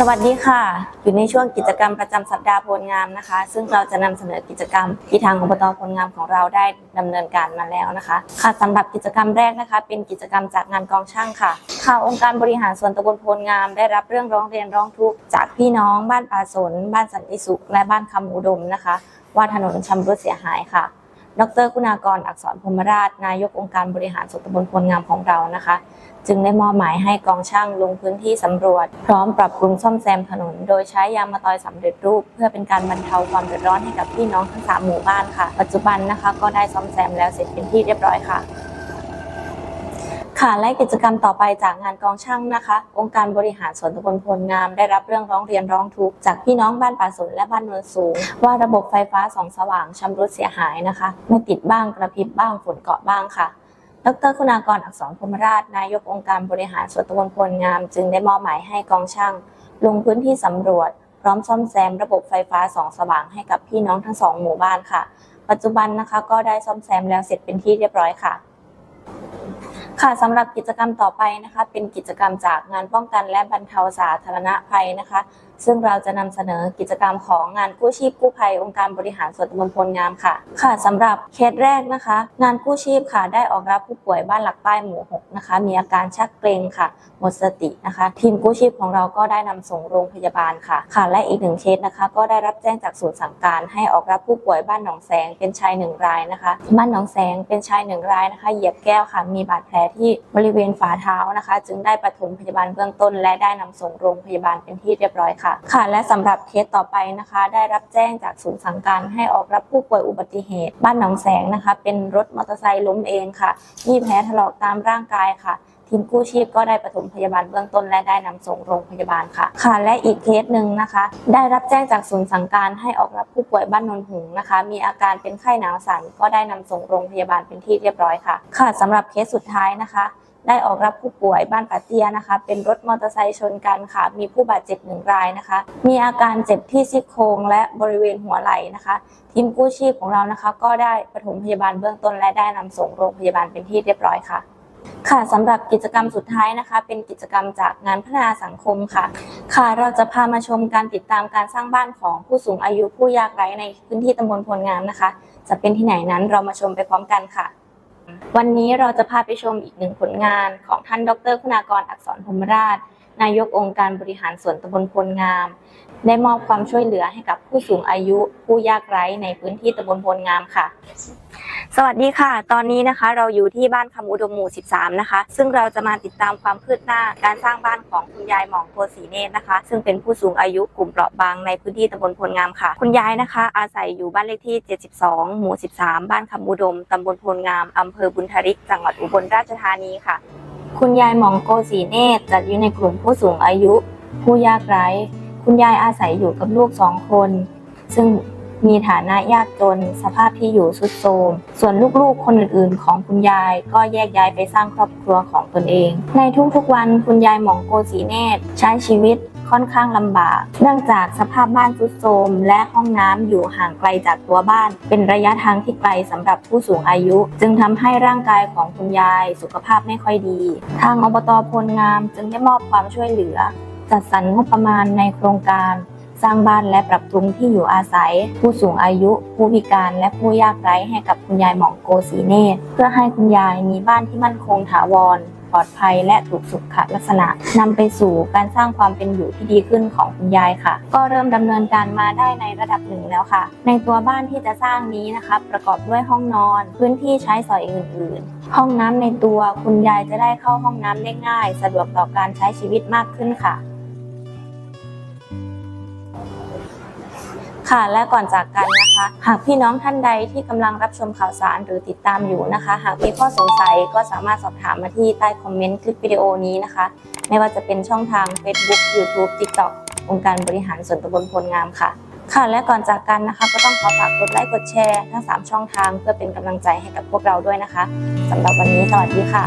สวัสดีค่ะ อยู่ในช่วงกิจกรรมประจำสัปดาห์พลงามนะคะ ซึ่งเราจะนำเสนอกิจกรรมที่ทางอบตพลงามของเราได้ดำเนินการมาแล้วนะคะ ค่ะสำหรับกิจกรรมแรกนะคะ เป็นกิจกรรมจากงานกองช่างค่ะค่ะองค์การบริหารส่วนตำบลพลงาม ได้รับเรื่องร้องเรียนร้องทุกข์จากพี่น้อง บ้านป่าสน บ้านสันติสุข และบ้านคำอุดมนะคะ ว่าถนนชำรุดเสียหายค่ะ ดรคุณากรอักษรพรมราช นายกองค์การบริหารส่วนตำบลพลงามของเรานะคะ จึงได้มอบหมายให้กองช่างลงพื้นที่สำรวจ พร้อมปรับปรุงซ่อมแซมถนน โดยใช้ยางมะตอยสำเร็จรูป เพื่อเป็นการบรรเทาความเดือดร้อนให้กับพี่น้องทั้งสามหมู่บ้านค่ะ ปัจจุบันนะคะก็ได้ซ่อมแซมแล้วเสร็จเป็นที่เรียบร้อยค่ะ ค่ะและกิจกรรมต่อไปจากงานกองช่างนะคะ องค์การบริหารส่วนตำบลพลงาม ได้รับเรื่องร้องเรียนร้องทุกข์จากพี่น้องบ้านป่าสนและบ้านโนนสูง ว่าระบบไฟฟ้าส่องสว่างชำรุดเสียหายนะคะไม่ติดบ้างกระพริบบ้างฝนเกาะบ้างค่ะดรคุณากรอักษรพรมราช นายกองค์การบริหารส่วนตำบลพลงาม จึงได้มอบหมายให้กองช่าง ลงพื้นที่สำรวจ พร้อมซ่อมแซมระบบไฟฟ้าส่องสว่างให้กับพี่น้องทั้งสองหมู่บ้านค่ะ ปัจจุบันนะคะก็ได้ซ่อมแซมแล้วเสร็จเป็นที่เรียบร้อยค่ะ ค่ะสำหรับกิจกรรมต่อไปนะคะ เป็นกิจกรรมจากงานป้องกันและบรรเทาสาธารณภัยนะคะ ซึ่งเราจะนำเสนอกิจกรรมของงานกู้ชีพกู้ภัยองค์การบริหารส่วนตำบลพลงามค่ะ ค่ะสำหรับเคสแรกนะคะ งานกู้ชีพค่ะ ได้ออกรับผู้ป่วยบ้านหลักใต้หมู่6นะคะ มีอาการชักเกร็งค่ะ หมดสตินะคะ ทีมกู้ชีพของเราก็ได้นำส่งโรงพยาบาลค่ะ ค่ะ และอีกหนึ่งเคสนะคะ ก็ได้รับแจ้งจากศูนย์สั่งการให้ออกรับผู้ป่วยบ้านหนองแสงเป็นชายหนึ่งรายนะคะ บ้านหนองแสงเป็นชายหนึ่งรายนะคะ เหยียบแก้วค่ะ มีบาดแผลที่บริเวณฝ่าเท้านะคะ จึงได้ปฐมพยาบาลเบื้องต้น และได้นำส่งโรงพยาบาลเป็นที่เรียบร้อยค่ะค่ะ และสำหรับเคสต่อไปนะคะ ได้รับแจ้งจากศูนย์สั่งการให้ออกรับผู้ป่วยอุบัติเหตุ บ้านหนองแสงนะคะ เป็นรถมอเตอร์ไซค์ล้มเองค่ะ มีแผลถลอกตามร่างกายค่ะทีมกู้ชีพก็ได้ปฐมพยาบาลเบื้องต้นและได้นำส่งโรงพยาบาลค่ะ ค่ะ และอีกเคสหนึ่งนะคะ ได้รับแจ้งจากศูนย์สั่งการให้ออกรับผู้ป่วยบ้านนนหุงนะคะ มีอาการเป็นไข้หนาวสั่นก็ได้นำส่งโรงพยาบาลเป็นที่เรียบร้อยค่ะ ค่ะสำหรับเคสสุดท้ายนะคะ ได้ออกรับผู้ป่วยบ้านปาเตียนะคะ เป็นรถมอเตอร์ไซค์ชนกันค่ะ มีผู้บาดเจ็บหนึ่งรายนะคะ มีอาการเจ็บที่ซี่โครงและบริเวณหัวไหล่นะคะ ทีมกู้ชีพของเรานะคะ ก็ได้ปฐมพยาบาลเบื้องต้นและได้นำส่งโรงพยาบาลเป็นที่เรียบร้อยค่ะค่ะสำหรับกิจกรรมสุดท้ายนะคะ เป็นกิจกรรมจากงานพัฒนาสังคมค่ะ ค่ะเราจะพามาชมการติดตามการสร้างบ้านของผู้สูงอายุผู้ยากไร้ในพื้นที่ตำบลพลงามนะคะ จะเป็นที่ไหนนั้นเรามาชมไปพร้อมกันค่ะ วันนี้เราจะพาไปชมอีกหนึ่งผลงานของท่านดรคุณากรอักษรพรมราช นายกองค์การบริหารส่วนตำบลพลงาม ได้มอบความช่วยเหลือให้กับผู้สูงอายุผู้ยากไร้ในพื้นที่ตำบลพลงามค่ะ สวัสดีค่ะ ตอนนี้นะคะเราอยู่ที่บ้านคำอุดมหมู่ 13 นะคะ ซึ่งเราจะมาติดตามความคืบหน้าการสร้างบ้านของคุณยายหมองโพสีเนตรนะคะ ซึ่งเป็นผู้สูงอายุกลุ่มเปราะบางในพื้นที่ตำบลพลงามค่ะ คุณยายนะคะ อาศัยอยู่บ้านเลขที่ 72 หมู่ 13 บ้านคำอุดมตำบลพลงามอำเภอบุญทริกจังหวัดอุบลราชธานีค่ะ คุณยายหมองโกสีเนตรจัดอยู่ในกลุ่มผู้สูงอายุ ผู้ยากไร้ คุณยายอาศัยอยู่กับลูกสองคน ซึ่ง มีฐานะยากจน สภาพที่อยู่ทรุดโทรม ส่วนลูกๆ คนอื่นๆ ของคุณยายก็แยกย้ายไปสร้างครอบครัวของตนเอง ในทุกๆวันคุณยายหมองโกสีเนตรใช้ชีวิตค่อนข้างลำบาก เนื่องจากสภาพบ้านทรุดโทรมและห้องน้ำอยู่ห่างไกลจากตัวบ้าน เป็นระยะทางที่ไกลสำหรับผู้สูงอายุ จึงทำให้ร่างกายของคุณยายสุขภาพไม่ค่อยดี ทางอบตพลงามจึงได้มอบความช่วยเหลือ จัดสรรงบประมาณในโครงการ สร้างบ้านและปรับปรุงที่อยู่อาศัย ผู้สูงอายุ ผู้พิการและผู้ยากไร้ให้กับคุณยายหมองโกสีเนตรเพื่อให้คุณยายมีบ้านที่มั่นคงถาวรปลอดภัยและถูกสุขลักษณะนำไปสู่การสร้างความเป็นอยู่ที่ดีขึ้นของคุณยายค่ะ ก็เริ่มดำเนินการมาได้ในระดับหนึ่งแล้วค่ะ ในตัวบ้านที่จะสร้างนี้นะคะ ประกอบด้วยห้องนอน พื้นที่ใช้สอยอื่น ๆ ห้องน้ำในตัวคุณยายจะได้เข้าห้องน้ำได้ง่าย สะดวกต่อการใช้ชีวิตมากขึ้นค่ะ ค่ะ และก่อนจากกันนะคะ หากพี่น้องท่านใดที่กำลังรับชมข่าวสารหรือติดตามอยู่นะคะ หากมีข้อสงสัยก็สามารถสอบถามมาที่ใต้คอมเมนต์คลิปวิดีโอนี้นะคะ ไม่ว่าจะเป็นช่องทาง Facebook YouTube TikTok องค์การบริหารส่วนตำบลพลงามค่ะค่ะและก่อนจากกันนะคะ ก็ต้องขอฝากกดไลค์กดแชร์ทั้ง 3 ช่องทางเพื่อเป็นกำลังใจให้กับพวกเราด้วยนะคะสำหรับวันนี้สวัสดีค่ะ